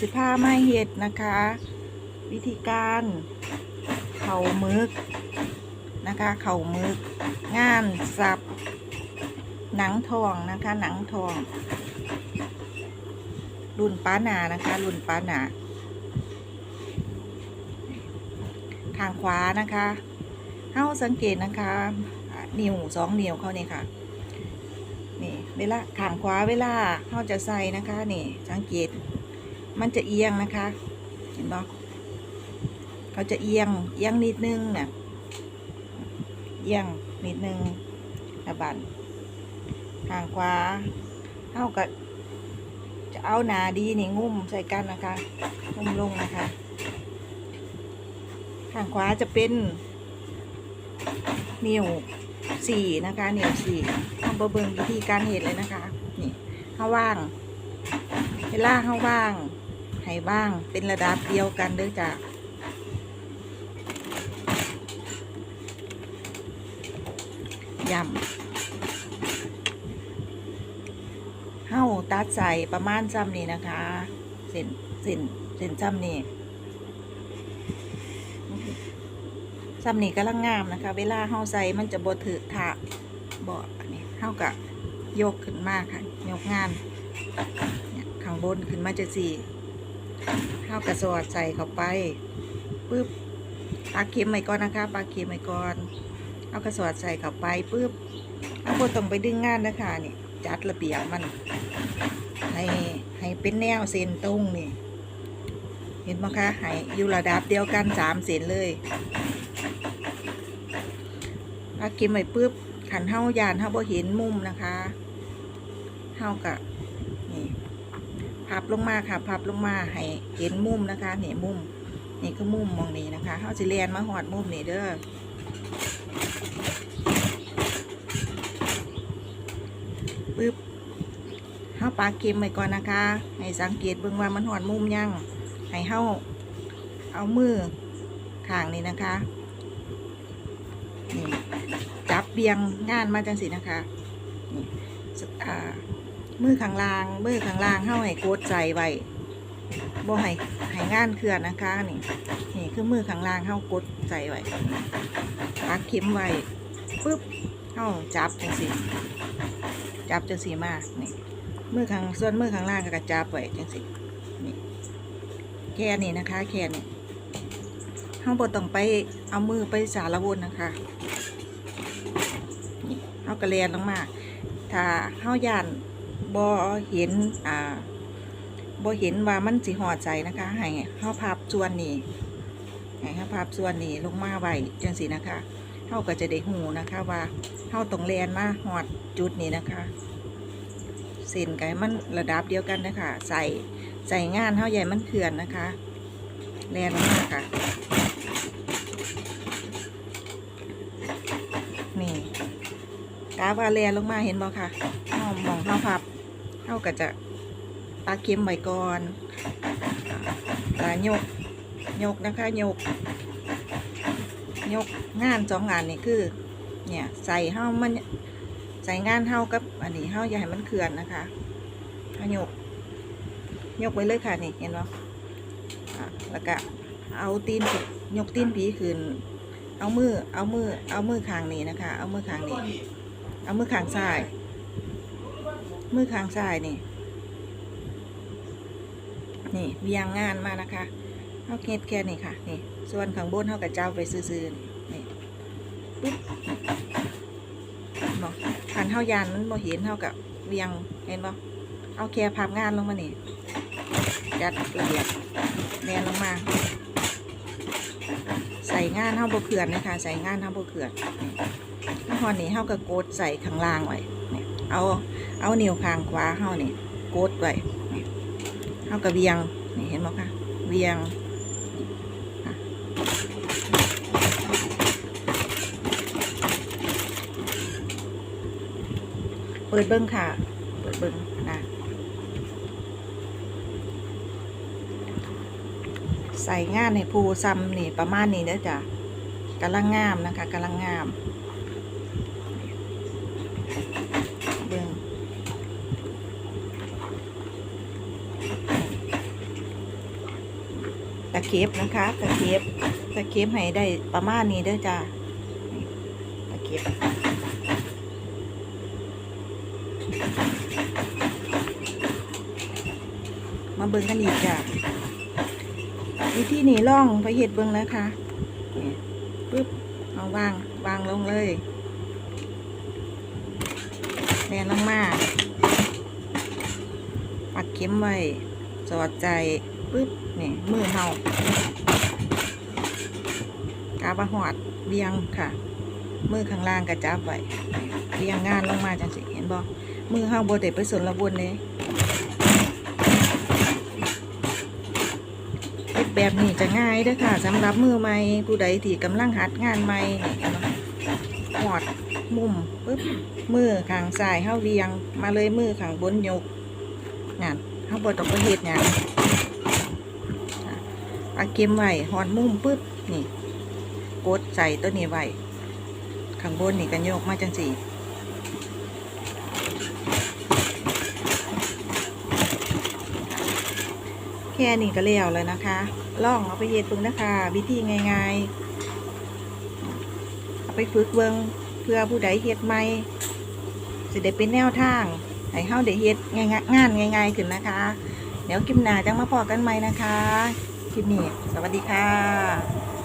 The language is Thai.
สิผ้าไม่เห็ดนะคะ วิธีการเข่ามึกนะคะ เข่ามึกงานสับหนังทองนะคะ หนังทองรุ่นป้าหนานะคะรุ่นป้าหนาทางขวานะคะเฮ้าสังเกตนะคะนิ้วสองนิ้วเขานี่ค่ะนี่เวลาขางขวาเวลาเขาจะใส่นะคะนี่สังเกต มันจะเอียงนะคะ เห็นบ่เขาจะเอียง เอียงนิดนึงน่ะ เอียงนิดนึงระบันทางขวาเท่ากับจะเอาหนาดีนี่งุ่มใส่กันนะคะงุ่มลงนะคะทางขวาจะเป็นนิ้วสี่นะคะนิ้วสี่ทำเบอร์เบิงวิธีการเห็นเลยนะคะ นี่ข้าว่าง เวลาข้าว่าง ให้บ้างเป็นระดับเดียวกันเด้อจ้ะยำเฮ้าตัดใส่ประมาณจำนี้นะคะเส้นเส้นเส้นจำนี้จำนี้กำลังงามนะคะ เวลาเฮาใส่มันจะบดถือถะบออันนี้เฮากะยกขึ้นมาค่ะ ยกงานเนี่ยข้างบนขึ้นมาจะสี่ ข้าวกระสอดใส่เข้าไปปึ๊บปลาเค็มไว้ก่อนนะคะปลาเค็มไว้ก่อนเอากระสอดใส่เข้าไปปึ๊บเอาบต้องไปดึงงานนะคะนี่จัดระเบียบมันให้ให้เป็นแนวเส้นตรงนี่ เห็นไหมคะให้อยู่ระดับเดียวกันสามเส้นเลยปลาเค็มไว้ปึ๊บขันเท้ายานเท้าบ่เห็นมุมนะคะเท้ากะนี่ พับลงมาค่ะ พับลงมาให้เห็นมุมนะคะนี่มุม นี่คือมุมมองนี้นะคะเขาจะเรียนมาหอดมุมนี่เด้อปึ๊บเข้าปลาเค็มไว้ก่อนนะคะ ให้สังเกตเบิ่งว่ามันหอดมุมยัง ให้เข้าเอามือข้างนี้นะคะนี่จับเบียงงานมาจังสินะคะนี่อ่า มือข้างล่างมือข้างล่างเข้าให้กดใจไว้บ่ให้ให้งานเคลื่อนนะคะนี่นี่คือมือข้างล่างเข้ากดใจไว้ปักเข็มไว้ปึ๊บเข้าจับจังสีจับจังสีมากนี่มือข้างส่วนมือข้างล่างก็กระจับไว้จังสีนี่แค่นี้นะคะ แค่นี้เข้าบ่ต้องไปเอามือไปสารวนนะคะนี่เข้ากระเรียนลงมาถ้าเฮาย่าน บ่เห็นอ่าบ่เห็นว่ามันสิหอดใจนะคะ ให้เฮาพับส่วนนี้ให้เฮาพับส่วนนี้ลงมาไว้จังซี่นะคะเฮาก็จะได้หูนะคะว่าเฮาต้องแลนมาหอดจุดนี้นะคะเส้นไก่มันระดับเดียวกันนะคะใส่ใส่งานเฮาใหญ่มันเขื่อนนะคะแลนลงมากค่ะ นี่กาว่าแลลงมาเห็นบ่ค่ะเฮามองเฮาพับ เฮาก็จะปลาเค็มไว้ก่อนปลายกยกนะคะยก ยกงานสองงานนี่คือ เนี่ยใส่เฮามันใส่งานเฮากับอันนี้เฮาอย่าให้มันเขื่อนนะคะเฮายก ยกไว้เลยค่ะนี่เห็นบ่อะแล้วก็เอาตีนยกตีนผีขึ้นเอามือเอามือเอามือข้างนี้นะคะ เอามือข้างนี้ เอามือข้างซ้าย มือข้างซ้ายนี่ นี่เวียงงานมานะคะเอาเฮ็ดแค่นี้ค่ะ นี่ ส่วนข้างบนเขากระเจ้าไปซื่อๆนี่ปุ๊บบอกขันเท่ายานมันบ่เห็นเท่ากับเวียงเห็นบ่เอาแค่พับงานลงมานี่จัดระเบียบแนนลงมา ใส่งานเท่าบ่เขื่อนนะคะ ใส่งานเท่าบ่เขื่อนถ้าพอนี้เฮาก็กดใส่ข้างล่างไว้นี่เอา เอานิ้วข้างขวาเฮานี่กดไว้นี่เฮาก็เวียงนี่เห็นบ่คะเวียงเปิดเบิ้งค่ะ เปิดเบิ้งนะใส่งานในภูซ้ำนี่ประมาณนี้เด้อจ้ะกำลังงามนะคะกำลังงาม เบิ่ง ตะ เข็บนะคะ ตะเข็บตะเข็บให้ได้ประมาณนี้เด้อจ้าตะเข็บมาเบิ่งกันอีกจ้ะวิธีนี้ล่องไปเห็ดเบิ่งนะคะนี่ปึ๊บเอาวางวางลงเลยแนนลงมาปักเข็มไว้สอดใจ ปึ๊บนี่มือเฮากาบะหอดเบียงค่ะ มือข้างล่างกระจับไว้เบียงงานลงมาจังสิเห็นบ่มือเฮาบ่ได้ไปสนระบนเลยแบบนี้จะง่ายด้ค่ะสำหรับมือใหม่ผู้ใดที่กำลังหัดงานใหม่นี่เห็นบ่หอดมุมปึ๊บมือข้างซ้ายเฮาเวียง มาเลยมือข้างบนยกงานเฮาบ่ต้องไปเฮ็ดหยัง เอาเกมไว้หอนมุมปึ๊บนี่กดใส่ตัวนี้ไว้ข้างบนนี่กันโยกมาจังสีแค่นี้ก็แล้วเลยนะคะ ล่องเอาไปเฮ็ดเบิ่งนะคะ วิธีง่ายๆเอาไปฝึกเบิงเพื่อผู้ใดเฮ็ดใหม่สิได้เป็นแนวทางให้เฮาได้เฮ็ดง่ายๆงานง่ายๆขึ้นนะคะ เดี๋ยวคลิปหนาจังมาพอกันใหม่นะคะ คลิปนี้ สวัสดีค่ะ